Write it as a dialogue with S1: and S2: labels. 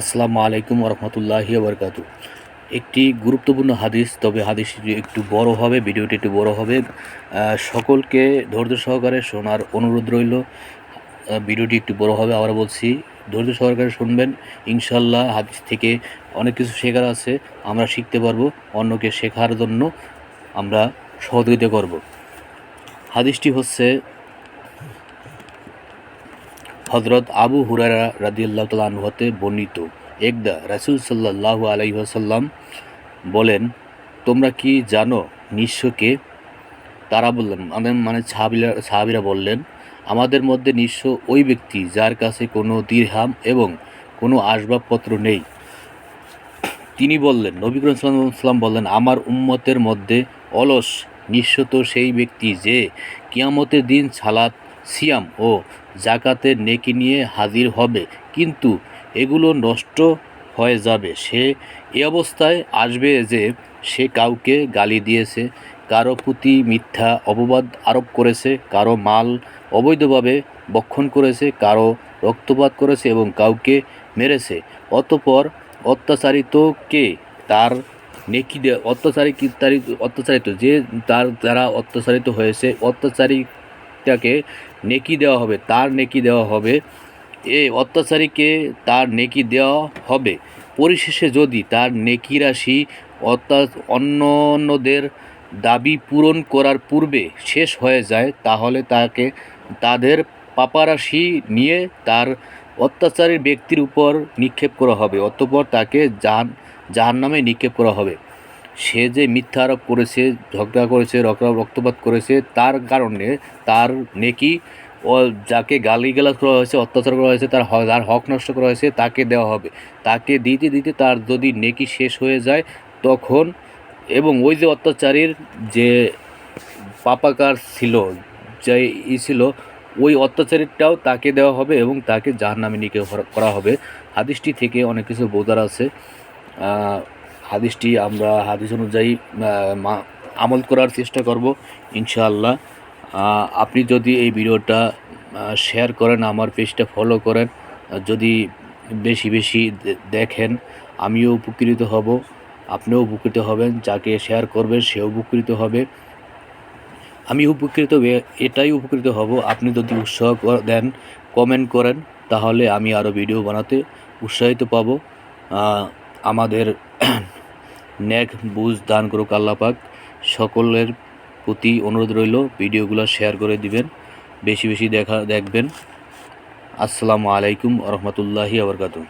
S1: আসসালামু আলাইকুম রহমতুল্লাহি বরকাত একটি গুরুত্বপূর্ণ হাদিস, তবে হাদিসটি একটু বড় হবে, ভিডিওটি একটু বড় হবে। সকলকে ধৈর্য সহকারে শোনার অনুরোধ রইল। ভিডিওটি একটু বড় হবে আবার বলছি, ধৈর্য সহকারে শুনবেন। ইনশাল্লাহ হাদিস থেকে অনেক কিছু শেখার আছে, আমরা শিখতে পারব, অন্যকে শেখার জন্য আমরা সহযোগিতা করব। হাদিসটি হচ্ছে হজরত আবু হুরারা রাদিয়াল্লাহ তাল আনহতে বর্ণিত। একদা রাসুল সাল্লাহ আলাইসাল্লাম বলেন, তোমরা কি জানো? নিঃস্বকে তারা বললেন আমাদের মানে সাহাবিরা সাহাবিরা বললেন, আমাদের মধ্যে নিঃস্ব ওই ব্যক্তি যার কাছে কোনো দিরহাম এবং কোনো আসবাবপত্র নেই। তিনি বললেন, নবী করিম সাল্লাল্লাহু আলাইহি সাল্লাম বললেন, আমার উম্মতের মধ্যে অলস, নিঃস্ব তো সেই ব্যক্তি যে কিয়ামতের দিন সালাত সিয়াম ও জাকাতের নেকি নিয়ে হাজির হবে। কিন্তু এগুলো নষ্ট হয়ে যাবে। সে এ অবস্থায় আসবে যে সে কাউকে গালি দিয়েছে, কারও প্রতি মিথ্যা অপবাদ আরোপ করেছে, কারও মাল অবৈধভাবে বক্ষণ করেছে, কারও রক্তপাত করেছে এবং কাউকে মেরেছে। অতপর অত্যাচারিতকে তার নেকি অত্যাচারী অত্যাচারিত যে তার দ্বারা অত্যাচারিত হয়েছে অত্যাচারীটাকে নেকি দেওয়া হবে, তার নেকি দেওয়া হবে। এ অত্যাচারীকে তার নেকি দেওয়া হবে। পরিশেষে যদি তার নেকি রাশি অত্যা অন্য অন্যদের দাবি পূরণ করার পূর্বে শেষ হয়ে যায়, তাহলে তাকে, তাদের পাপারাশি নিয়ে তার অত্যাচারী ব্যক্তির উপর নিক্ষেপ করা হবে, অতঃপর তাকে জাহান জাহান নামে নিক্ষেপ করা হবে। সে যে মিথ্যা আরোপ করেছে, ঝগড়া করেছে, রক্ত- রক্তপাত করেছে, তার কারণে তার নেকি, ও যাকে গালিগালাজ করা হয়েছে, অত্যাচার করা হয়েছে, তার তার হক নষ্ট করা হয়েছে, তাকে দেওয়া হবে। তাকে দিতে দিতে তার যদি নেকি শেষ হয়ে যায়, তখন এবং ওই যে অত্যাচারীর যে পাপাকার ছিল, যে ই ছিল, ওই অত্যাচারীটাও তাকে দেওয়া হবে এবং তাকে যার নামে নিকে করা হবে। হাদিসটি থেকে অনেক কিছু বোঝার আছে। হাদিসটি আমরা হাদিস অনুযায়ী আমল করার চেষ্টা করব, ইনশাআল্লাহ। আপনি যদি এই ভিডিওটা শেয়ার করেন, আমার পেজটা ফলো করেন, যদি বেশি বেশি দেখেন, আমিও উপকৃত হব, আপনিও উপকৃত হবেন, যাকে শেয়ার করবেন, সেও উপকৃত হবে। আমি উপকৃত এটাই উপকৃত হব। আপনি যদি উৎসাহ দেন কমেন্ট করেন, তাহলে আমি আরও ভিডিও বানাতে উৎসাহিত পাব। আমাদের নেক বুঝ দান করুক আল্লাপাক সকলের প্রতি অনুরোধ রইল, ভিডিওগুলো শেয়ার করে দিবেন, বেশি বেশি দেখা, দেখবেন। আসসালামু আলাইকুম রহমতুল্লাহি আবরকাতু